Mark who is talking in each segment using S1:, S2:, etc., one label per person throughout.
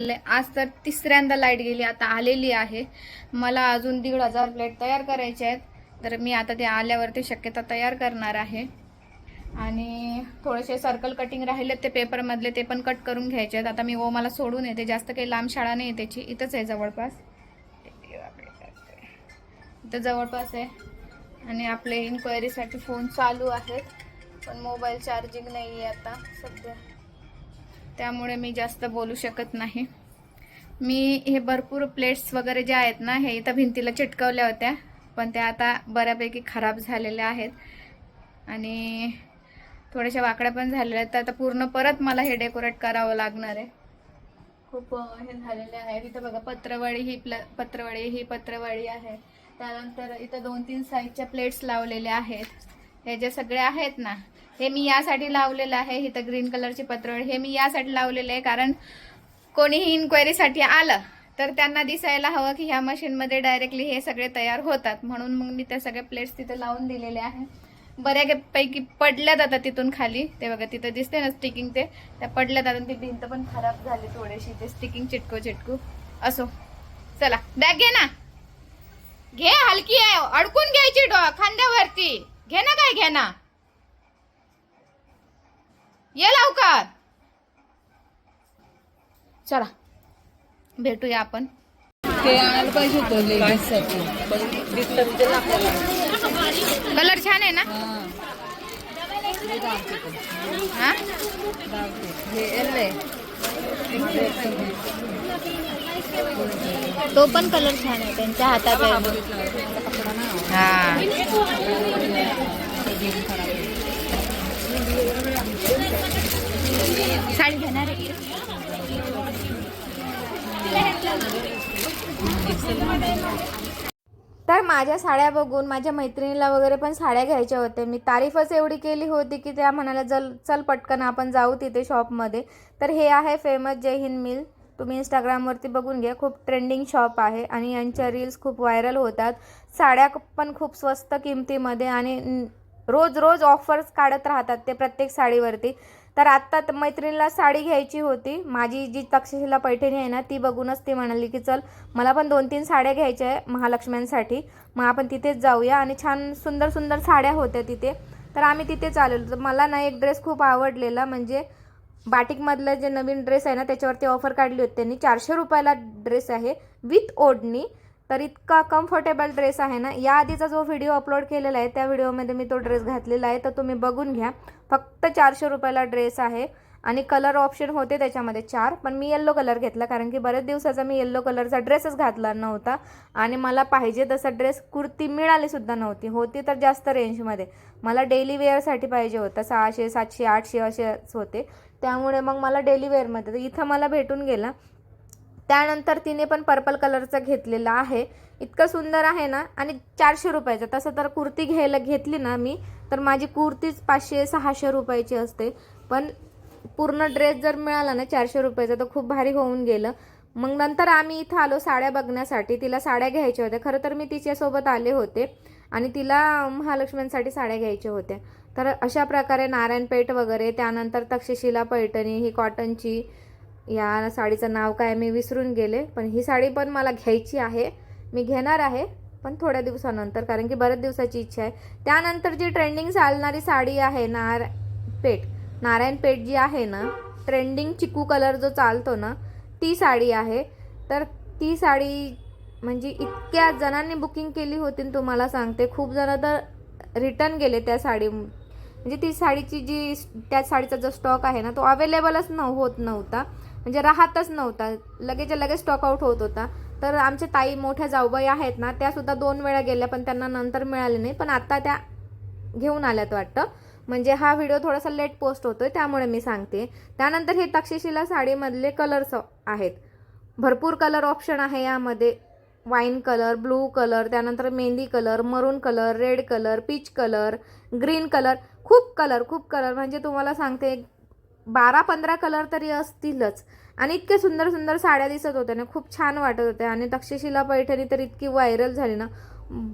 S1: आज तर तिसऱ्यांदा लाइट गेली आता आलेली आहे. मला अजून दीड हजार प्लेट तयार करायचे आहेत. तर मी आता ते आल्यावरती शक्यता तयार करणार आहे. आणि थोडेसे सर्कल कटिंग राहिले ते पेपरमधले ते पण कट करून घ्यायचे आहेत. आता मी ओ मला सोडून येते. जास्त काही लांब शाळा नाही आहे त्याची. इथंच आहे जवळपास. इथं जवळपास आहे. आणि आपले इन्क्वायरीसाठी फोन चालू आहेत. पण मोबाईल चार्जिंग नाही आहे आता सध्या. त्यामुळे मी जास्त बोलू शकत नाही. मी हे भरपूर प्लेट्स वगैरे जे आहेत ना हे इथं भिंतीला चिटकवल्या होत्या पण त्या आता बऱ्यापैकी खराब झालेल्या आहेत. आणि थोड्याशा वाकड्या पण झालेल्या आहेत. तर आता पूर्ण परत मला हे डेकोरेट करावं लागणार आहे. खूप हे झालेले आहे. इथं बघा पत्रवळी ही प्ल पत्रवळी ही पत्रवळी आहे. त्यानंतर इथं दोन तीन साईजच्या प्लेट्स लावलेल्या आहेत. हे जे सगळे आहेत ना हे मी यासाठी लावलेलं आहे इथं ग्रीन कलरची पत्रळ हे मी यासाठी लावलेलं आहे कारण कोणीही इन्क्वायरीसाठी आलं तर त्यांना दिसायला हवं की ह्या मशीनमध्ये डायरेक्टली हे सगळे तयार होतात. म्हणून मग मी त्या सगळ्या प्लेट्स तिथे लावून दिलेले आहे. बऱ्यापैकी पडल्या जातात तिथून खाली. ते बघा तिथं दिसते ना स्टिकिंग ते. त्या पडल्या जातात ती भिंत पण खराब झाली थोडीशी. ते स्टिकिंग चिटकू चिटकू. असो. चला बॅग घे ना. घे हलकी आहे. अडकून घ्यायची डो खांद्यावरती. घे ना काय घे ना. ये लवकर. चला भेटूया आपण.
S2: ते आणायला पाहिजे होतं लेडीजसाठी पण दिसलं आपल्याला
S1: कलर छान आहे ना?
S2: हां. हे आहे
S1: तो. पण कलर छान आहे त्यांच्या हातात आहे. हा. साडी घेणार आहे. तर माझ्या साड्या बघून माझ्या मैत्रिणीला वगैरे पण साड्या घ्यायच्या होत्या. मी तारीफच एवढी केली होती की त्या म्हणाल्या चल चल पटकन आपण जाऊ तिथे शॉपमध्ये. तर हे आहे फेमस जय हिंद मिल. तुम्ही इंस्टाग्रामवरती बघून घ्या खूप ट्रेंडिंग शॉप आहे आणि यांच्या रील्स खूप व्हायरल होतात. साड्या पण खूप स्वस्त किमतीमध्ये आणि रोज रोज ऑफर्स काढत राहतात ते प्रत्येक साडीवरती. तर आत्ता मैत्रिणीला साडी घ्यायची होती. माझी जी तक्षशिला पैठणी आहे ना ती बघूनच ती म्हणाली की चल मला पण दोन तीन साड्या घ्यायच्या आहे महालक्ष्म्यांसाठी. मग आपण तिथेच जाऊया. आणि छान सुंदर सुंदर साड्या होत्या तिथे. तर आम्ही तिथे आलेलो तर मला ना एक ड्रेस खूप आवडलेला. म्हणजे बाटिकमधलं जे नवीन ड्रेस आहे ना त्याच्यावरती ऑफर काढली होती त्यांनी. चारशे रुपयाला ड्रेस आहे. विथ ओढणी. तर इतका कम्फर्टेबल ड्रेस आहे ना? या आधीचा जो व्हिडिओ अपलोड केलेला आहे त्या व्हिडिओमध्ये मी तो ड्रेस घातलेला आहे. तर तुम्ही बघून घ्या. फक्त चारशे रुपयाला ड्रेस आहे. आणि कलर ऑप्शन होते त्याच्यामध्ये चार. पण मी येल्लो कलर घेतला कारण की बऱ्याच दिवसाचा मी येल्लो कलरचा ड्रेसच घातला नव्हता. आणि मला पाहिजे तसा ड्रेस कुर्ती मिळालीसुद्धा नव्हती. होती तर जास्त रेंजमध्ये मला डेली वेअरसाठी पाहिजे होता. सहाशे सातशे आठशे असेच होते. त्यामुळे मग मला डेली वेअरमध्ये तर इथं मला भेटून गेला. त्यानंतर तिने पण पर्पल कलरचा घेतलेला आहे. इतकं सुंदर आहे ना? आणि चारशे रुपयाचं. तसं तर कुर्ती घ्यायला घेतली ना मी तर माझी कुर्तीच पाचशे सहाशे रुपयाची असते. पण पूर्ण ड्रेस जर मिळाला ना चारशे रुपयाचा तर खूप भारी होऊन गेलं. मग नंतर आम्ही इथं आलो साड्या बघण्यासाठी. तिला साड्या घ्यायच्या होत्या. खरं तर मी तिच्यासोबत आले होते आणि तिला महालक्ष्म्यांसाठी साड्या घ्यायच्या होत्या. तर अशा प्रकारे नारायणपेठ वगैरे त्यानंतर तक्षशिला पैठणी ही कॉटनची या साडीचं नाव काय मी विसरून गेले पण ही साडी पण मला घ्यायची आहे. मी घेणार आहे पण थोड्या दिवसानंतर कारण की बऱ्याच दिवसाची इच्छा आहे. त्यानंतर जी ट्रेंडिंग चालणारी साडी आहे नार पेठ नारायण पेठ जी आहे ना ट्रेंडिंग चिकू कलर जो चालतो ना ती साडी आहे. तर ती साडी म्हणजे इतक्या जणांनी बुकिंग केली होती न तुम्हाला सांगते खूप जण तर रिटर्न गेले त्या साडी म्हणजे ती साडीची जी त्या साडीचा जो स्टॉक आहे ना तो अवेलेबलच न होत नव्हता. म्हणजे राहतच नव्हता. लगेच लगेच स्टॉकआउट होत होता. तर आमच्या ताई मोठ्या जाऊबाई आहेत ना त्या सुद्धा दोन वेळा गेल्या पण त्यांना नंतर मिळाले नाही. पण आता त्या घेऊन आल्यात वाटतं. म्हणजे हा व्हिडिओ थोडासा लेट पोस्ट होतोय त्यामुळे मी सांगते. त्यानंतर हे तक्षशिला साडीमधले कलर्स आहेत. भरपूर कलर ऑप्शन आहे यामध्ये. वाईन कलर ब्लू कलर त्यानंतर mehndi colour maroon colour red colour peach colour green colour खूप कलर खूप कलर म्हणजे तुम्हाला सांगते बारा पंधरा कलर तरी असतीलच. आणि इतके सुंदर सुंदर साड्या दिसत होत्या ना खूप छान वाटत होत्या. आणि तक्षशिला पैठणी तर इतकी व्हायरल झाली ना.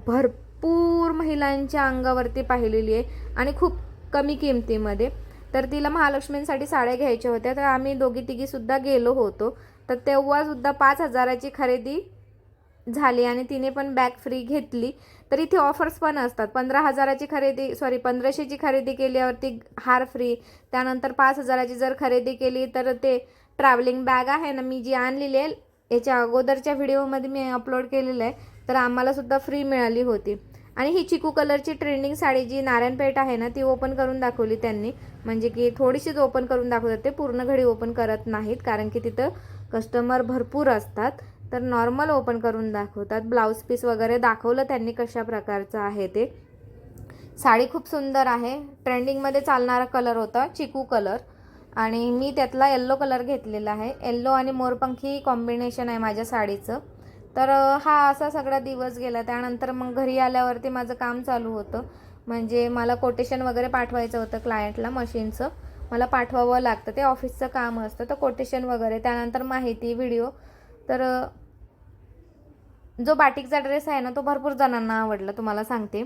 S1: भरपूर महिलांच्या अंगावरती पाहिलेली आहे आणि खूप कमी किमतीमध्ये. तर तिला महालक्ष्मींसाठी साड्या घ्यायच्या होत्या. तर आम्ही दोघी तिघीसुद्धा गेलो होतो. तर तेव्हासुद्धा पाच हजाराची खरेदी झाली आणि तिने पण बॅग फ्री घेतली. तर इथे ऑफर्स पण असतात. पंधरा हजाराची खरेदी सॉरी पंधराशेची खरेदी केल्यावरती हार फ्री त्यानंतर पाच हजाराची जर खरेदी केली तर ते ट्रॅव्हलिंग बॅग आहे ना मी जी आणलेली आहे याच्या अगोदरच्या व्हिडिओमध्ये मी अपलोड केलेलं आहे तर आम्हालासुद्धा फ्री मिळाली होती. आणि ही चिकू कलरची ट्रेंडिंग साडी जी नारायणपेठ आहे ना ती ओपन करून दाखवली त्यांनी. म्हणजे की थोडीशीच ओपन करून दाखवतात ते पूर्ण घडी ओपन करत नाहीत कारण की तिथं कस्टमर भरपूर असतात. तर नॉर्मल ओपन करून दाखवतात. ब्लाऊज पीस वगैरे दाखवलं त्यांनी कशा प्रकारचं आहे ते. साडी खूप सुंदर आहे. ट्रेंडिंगमध्ये चालणारा कलर होता चिकू कलर आणि मी त्यातला येल्लो कलर घेतलेला आहे. येल्लो आणि मोरपंखी कॉम्बिनेशन आहे माझ्या साडीचं. तर हा असा सगळा दिवस गेला. त्यानंतर मग घरी आल्यावरती माझं काम चालू होतं. म्हणजे मला कोटेशन वगैरे पाठवायचं होतं क्लायंटला मशीनचं. मला पाठवावं लागतं. ते ऑफिसचं काम असतं तर कोटेशन वगैरे. त्यानंतर माहिती व्हिडिओ तर जो बाटिकचा ड्रेस आहे ना तो भरपूर जणांना आवडला तुम्हाला सांगते.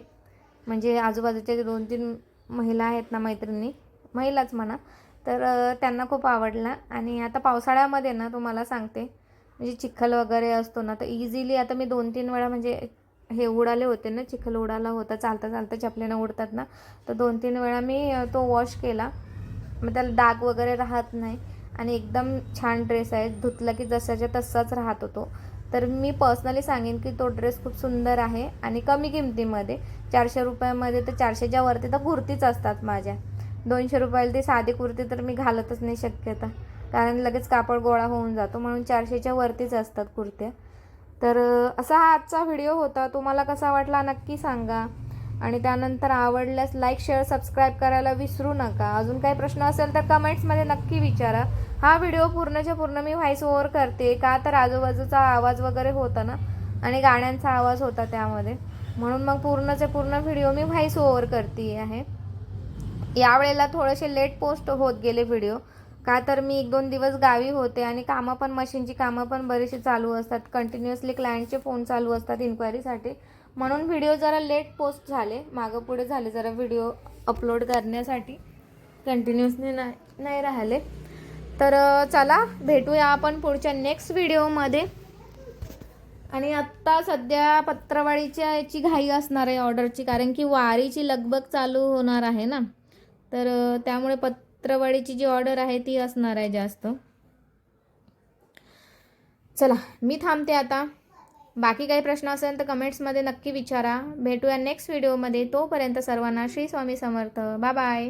S1: म्हणजे आजूबाजूच्या दोन तीन महिला आहेत ना मैत्रिणी महिलाच म्हणा तर त्यांना खूप आवडला. आणि आता पावसाळ्यामध्ये ना तुम्हाला सांगते म्हणजे चिखल वगैरे असतो ना तर इझिली आता मी दोन तीन वेळा म्हणजे हे उडाले होते ना चिखल उडाला होता चालता चालता चपलेनं उडतात ना तर दोन तीन वेळा मी तो वॉश केला. मग त्याला डाग वगैरे राहत नाही. आणि एकदम छान ड्रेस आहे धुतला की जसाच्या तसाच राहत होतो तर मी पर्सनली सांगेन की तो ड्रेस खूप सुंदर आहे आणि कमी किमतीमध्ये. चारशे रुपयामध्ये तर चारशेच्या वरती तर कुर्तीच असतात माझ्या. दोनशे रुपयाला ती साधी कुर्ती तर मी घालतच नाही शक्यता. कारण लगेच कापड गोळा होऊन जातो म्हणून चारशेच्या वरतीच असतात कुर्त्या. तर असा हा आजचा व्हिडिओ होता. तुम्हाला कसा वाटला नक्की सांगा. आणि त्यानंतर आवडल्यास लाईक शेअर सबस्क्राईब करायला विसरू नका. अजून काही प्रश्न असेल तर कमेंट्समध्ये नक्की विचारा. हा व्हिडिओ पूर्णच्या पूर्ण मी व्हॉइस ओव्हर करते. का तर आजूबाजूचा आवाज वगैरे होता ना? आणि गाण्यांचा आवाज होता त्यामध्ये. म्हणून मग पूर्णचे पूर्ण व्हिडिओ मी व्हॉइस ओव्हर करते आहे. यावेळेला थोडेसे लेट पोस्ट होत गेले व्हिडिओ का तर मी एक दोन दिवस गावी होते आणि कामं पण मशीनची कामं पण बरीचशी चालू असतात. कंटिन्युअसली क्लायंटचे फोन चालू असतात इन्क्वायरीसाठी म्हणून व्हिडिओ जरा लेट पोस्ट झाले. मागं पुढे झाले जरा व्हिडिओ अपलोड करण्यासाठी. कंटिन्युअसली नाही नाही राहिले. तर चला भेटूया आपण पुढच्या नेक्स्ट व्हिडिओमध्ये आणि आत्ता सध्या पत्रवाडीच्या याची घाई असणार आहे ऑर्डरची कारण की वारीची लगबग चालू होणार आहे ना. तर त्यामुळे पत्रवळीची जी ऑर्डर आहे ती असणार आहे जास्त. चला मी थांबते आता. बाकी काही प्रश्न असेल तर कमेंट्समध्ये नक्की विचारा. भेटूया नेक्स्ट व्हिडिओमध्ये तोपर्यंत सर्वांना श्री स्वामी समर्थ. Bye bye